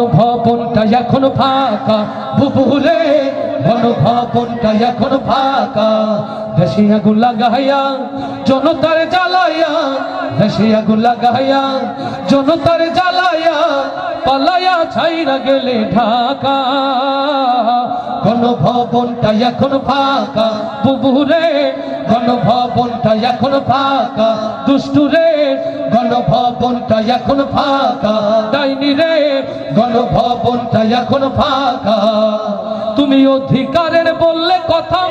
গণভবনটা এখন ফাঁকা। বুবুরে ভবনটা এখন ফাঁকা। দেশে আগুন লাগাইয়া, জনতার জ্বালাইয়া দেশে আগুন লাগাইয়া, জনতার জ্বালাইয়া, পালাইয়া ছাইরা গেলে ঢাকা। গণভবনটা এখন ফাঁকা। বুবুরে গণভবনটা এখন ফাঁকা। দুষ্টুরে গণভবনটা এখন ফাঁকা। ডাইনি রে গণভবনটা এখন ফাঁকা। তুমি অধিকারের বললে কথা,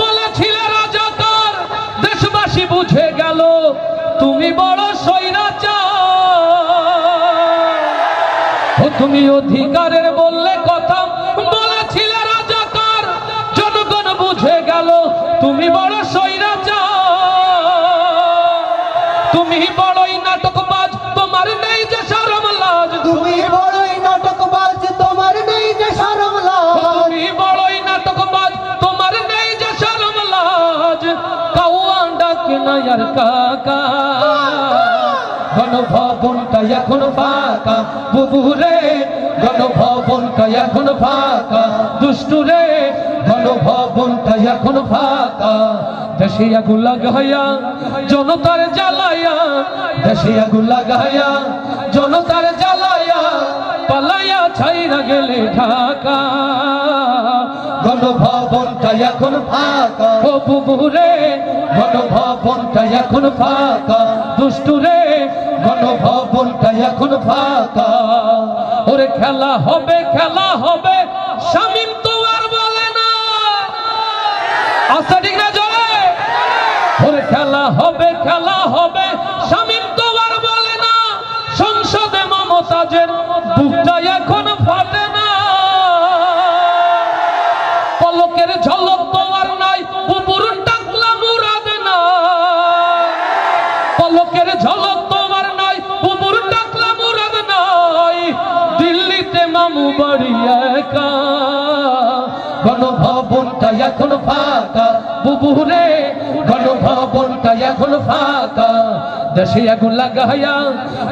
বলেছিলে রাজাকার দেশবাসী বুঝে গেল, তুমি বড় স্বৈরাচার। ও তুমি অধিকারের বললে কথা, বলেছিলে বড়ই নাটকবাজ তোমার নেই যে শরম লাজ। তুমি বড়ই নাটকবাজ তোমার নেই যে শরম লাজ। তুমি বড়ই নাটকবাজ তোমার নেই যে শরম লাজ। কাউয়া ডাকে না আর কাকা। গণভবনটা এখন ফাঁকা। বুবুরে গণভবনটা এখন ফাঁকা। দুষ্টুরে গণভবনটা এখন ফাঁকা। দেশে আগুন লাগাইয়া জনতার জ্বালাইয়া দেশে আগুন লাগাইয়া জনতার জ্বালাইয়া পালাইয়া ছাইরা গেলে ঢাকা। গণভবনটা এখন ফাঁকা। ও বুবুরে গণভবনটা এখন ফাঁকা। দুষ্টুরে গণভবনটা এখন ফাঁকা। ওরে খেলা হবে খেলা হবে শামিম তো আর বলে না। আচ্ছা ঠিক না খেলা হবে। শামিম তো আর বলে না, সংসদে মমতাজের বুকটা এখন ফাটে না। পলকের ঝলক তো আর নাই, উপর টাকলা মুরাদ না। পলকের ঝলক তো আর নাই, উপর টাকলা মুরাদ নাই। দিল্লিতে মামু বাড়ি একা। গণভবনটা এখন ফাঁকা। বুবুরে এখন ফাঁকা, দেশে আগুন লাগাইয়া,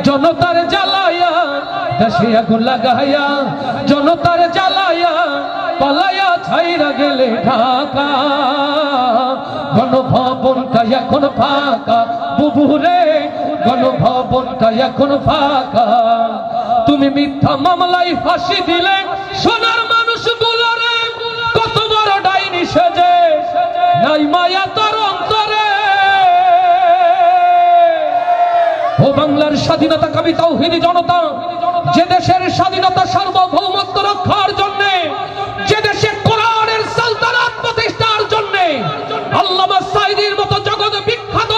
জনতার জ্বালাইয়া, দেশে আগুন লাগাইয়া, জনতার জ্বালাইয়া, পালাইয়া ছাইরা গেলে ঢাকা। গণভবনটা এখন ফাঁকা বুবুরে গণভবনটা এখন ফাঁকা। তুমি মিথ্যা মামলায় ফাঁসি দিলে, সোনার স্বাধীনতা কবি তৌহিদি জনতা, যে দেশের স্বাধীনতা সার্বভৌমত্ব রক্ষার জন্য, যে দেশে কোরআনের সালতানাত প্রতিষ্ঠার জন্য, আল্লামা সাইদির মতো জগৎ বিখ্যাত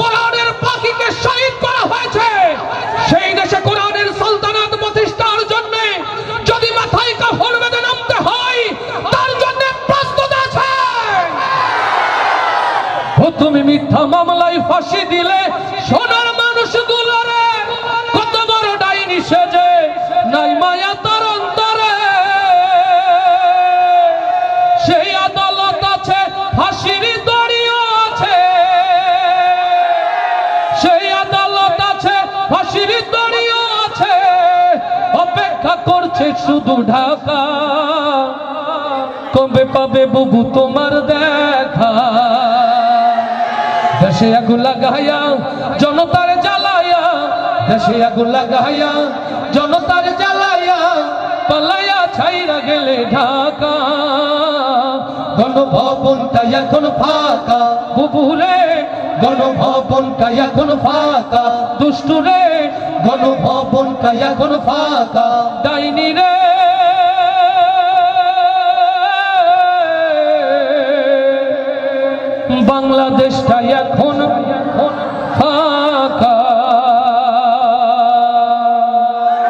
কোরআনের পাখিকে শহীদ করা হয়েছে। সেই দেশে কোরআনের সালতানাত প্রতিষ্ঠার জন্য যদি মাথায় কাফন বেঁধে নামতে হয়, তার জন্য প্রস্তুত আছে। তুমি মিথ্যা মামলায় ফাঁসি দিলে সোনার মানুষগুলোরে সেজে নাই মায়া তার অন্তরে, সেই আদালত আছে, ফাঁসির দড়িও আছে। সেই আদালত আছে, ফাঁসির দড়িও আছে। অপেক্ষা করছে শুধু ঢাকা। কবে পাবে বুবু তোমার দেখা? দেশে জ্বালাইয়া দেশে আগুন লাগাইয়া, জনতার জ্বালাইয়া, পালাইয়া ছাইরা গেলে ঢাকা। গণভবনটা এখন ফাঁকা। বুবুরে গণভবনটা এখন ফাঁকা। দুষ্টুরে গণভবনটা এখন ফাঁকা। ডাইনি রে। বাংলাদেশটা এখন ফাঁকা।